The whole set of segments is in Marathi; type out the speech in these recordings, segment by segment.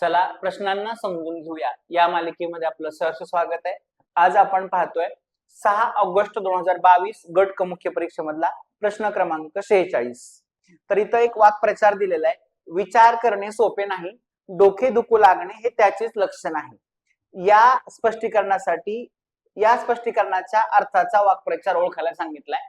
चला प्रश्नांना समजून घेऊया. या मालिकेमध्ये आपलं सहर्ष स्वागत आहे. आज आपण पाहतोय सहा ऑगस्ट दोन हजार बावीस गट क मुख्य परीक्षेमधला प्रश्न क्रमांक शेहेचाळीस. तर इथं एक वाक्प्रचार दिलेला आहे. विचार करणे सोपे नाही डोके दुखू लागणे हे त्याचेच लक्षण आहे. या स्पष्टीकरणासाठी या स्पष्टीकरणाच्या अर्थाचा वाक्प्रचार ओळखायला सांगितलाय.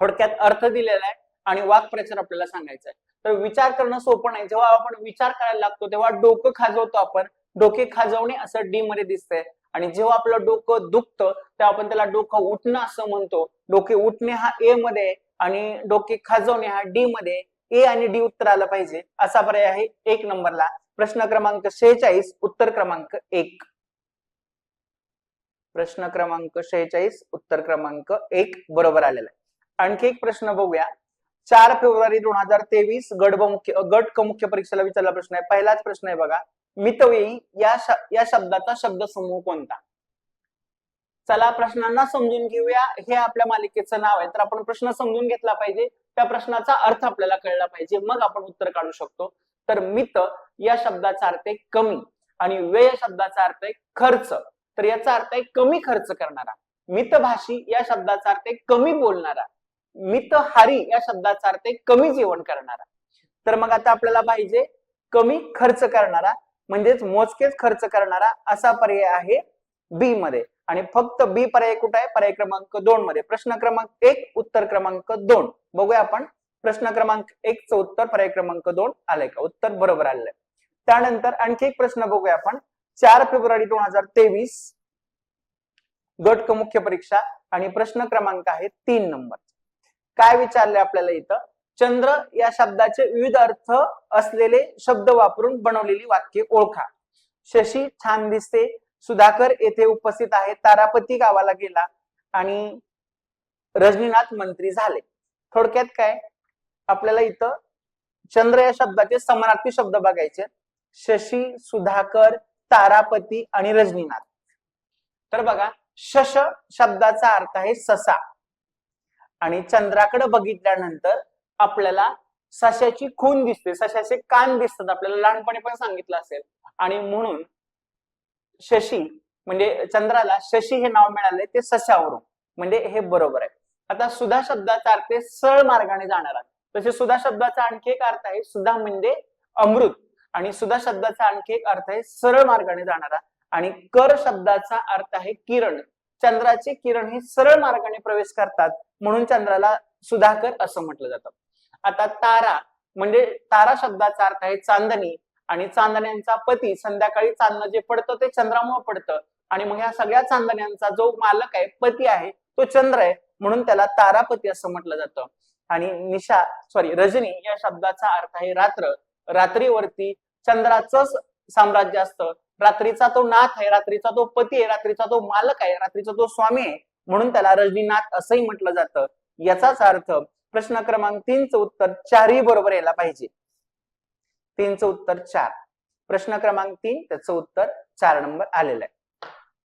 थोडक्यात अर्थ दिलेला आहे. आणि वाक्प्रचार आपल्याला सांगायचा आहे तर विचार करणं सोपं नाही. जेव्हा आपण विचार करायला लागतो तेव्हा डोकं खाजवतो आपण. डोके खाजवणे असं डी मध्ये दिसतंय. आणि जेव्हा आपलं डोकं दुखतं तेव्हा आपण त्याला डोकं उठणं असं म्हणतो. डोके उठणे हा ए मध्ये आणि डोके खाजवणे हा डी मध्ये ए आणि डी उत्तर आलं पाहिजे. असा पर्याय आहे एक नंबरला. प्रश्न क्रमांक शेहेचाळीस उत्तर क्रमांक एक. प्रश्न क्रमांक शेहेचाळीस उत्तर क्रमांक एक. बरोबर आलेला आहे. आणखी एक प्रश्न बघूया. चार फेब्रुवारी दोन हजार तेवीस गट मुख्य गट क मुख्य परीक्षेला विचारला प्रश्न आहे. पहिलाच प्रश्न आहे बघा. मितव्ययी या श- या शब्दाचा शब्द समूह कोणता? चला प्रश्नांना समजून घेऊया. हे आपल्या मालिकेचं नाव आहे. तर आपण प्रश्न समजून घेतला पाहिजे. त्या प्रश्नाचा अर्थ आपल्याला कळला पाहिजे. मग आपण उत्तर काढू शकतो. तर मित या शब्दाचा अर्थ आहे कमी आणि व्यय शब्दाचा अर्थ आहे खर्च. तर याचा अर्थ आहे कमी खर्च करणारा. मितभाषी या शब्दाचा अर्थ आहे कमी बोलणारा. मितहारी या शब्दाचा अर्थ आहे कमी जेवण करणारा. तर मग आता आपल्याला पाहिजे कमी खर्च करणारा म्हणजेच मोजकेच खर्च करणारा असा पर्याय आहे बी मध्ये. आणि फक्त बी पर्याय कुठे आहे? पर्याय क्रमांक दोन मध्ये. प्रश्न क्रमांक एक उत्तर क्रमांक दोन. बघूया आपण. प्रश्न क्रमांक एक च उत्तर पर्याय क्रमांक दोन आलंय का? उत्तर बरोबर आलंय. त्यानंतर आणखी एक प्रश्न बघूया आपण. चार फेब्रुवारी दोन हजार तेवीस गट क मुख्य परीक्षा आणि प्रश्न क्रमांक आहे तीन नंबर. काय विचारले आपल्याला इथं? चंद्र या शब्दाचे विविध अर्थ असलेले शब्द वापरून बनवलेली वाक्य ओळखा. शशी छान दिसते. सुधाकर येथे उपस्थित आहे. तारापती गावाला गेला आणि रजनीनाथ मंत्री झाले. थोडक्यात काय? आपल्याला इथं चंद्र या शब्दाचे समानार्थी शब्द बघायचे शशी सुधाकर तारापती आणि रजनीनाथ. तर बघा शश शब्दाचा अर्थ आहे ससा. आणि चंद्राकडे बघितल्यानंतर आपल्याला सशाची खून दिसते सशाचे कान दिसतात आपल्याला लहानपणी पण सांगितलं असेल. आणि म्हणून शशी म्हणजे चंद्राला शशी हे नाव मिळाले ते सशावरून म्हणजे हे बरोबर आहे. आता सुधा शब्दाचा अर्थ आहे सरळ मार्गाने जाणारा. तसे सुधा शब्दाचा आणखी एक अर्थ आहे सुधा म्हणजे अमृत. आणि सुधा शब्दाचा आणखी एक अर्थ आहे सरळ मार्गाने जाणारा. आणि कर शब्दाचा अर्थ आहे किरण. चंद्राचे किरण हे सरळ मार्गाने प्रवेश करतात म्हणून चंद्राला सुधाकर असं म्हटलं जातं. आता तारा म्हणजे तारा शब्दाचा अर्थ आहे चांदणी आणि चांदण्यांचा पती संध्याकाळी चांदणं जे पडतं ते चंद्रामुळे पडतं. आणि मग ह्या सगळ्या चांदण्यांचा जो मालक आहे पती आहे तो चंद्र आहे म्हणून त्याला तारापती असं म्हटलं जातं. आणि निशा सॉरी रजनी या शब्दाचा अर्थ आहे रात्र. रात्रीवरती चंद्राचंच साम्राज्य असतं. रात्रीचा तो नाथ आहे रात्रीचा तो पती आहे रात्रीचा तो मालक आहे रात्रीचा तो स्वामी आहे म्हणून त्याला रजनीनाथ असंही म्हटलं जातं. याचाच अर्थ प्रश्न क्रमांक तीनचं उत्तर चारही बरोबर यायला पाहिजे. तीनचं उत्तर चार. प्रश्न क्रमांक तीन त्याचं उत्तर चार नंबर आलेलं आहे.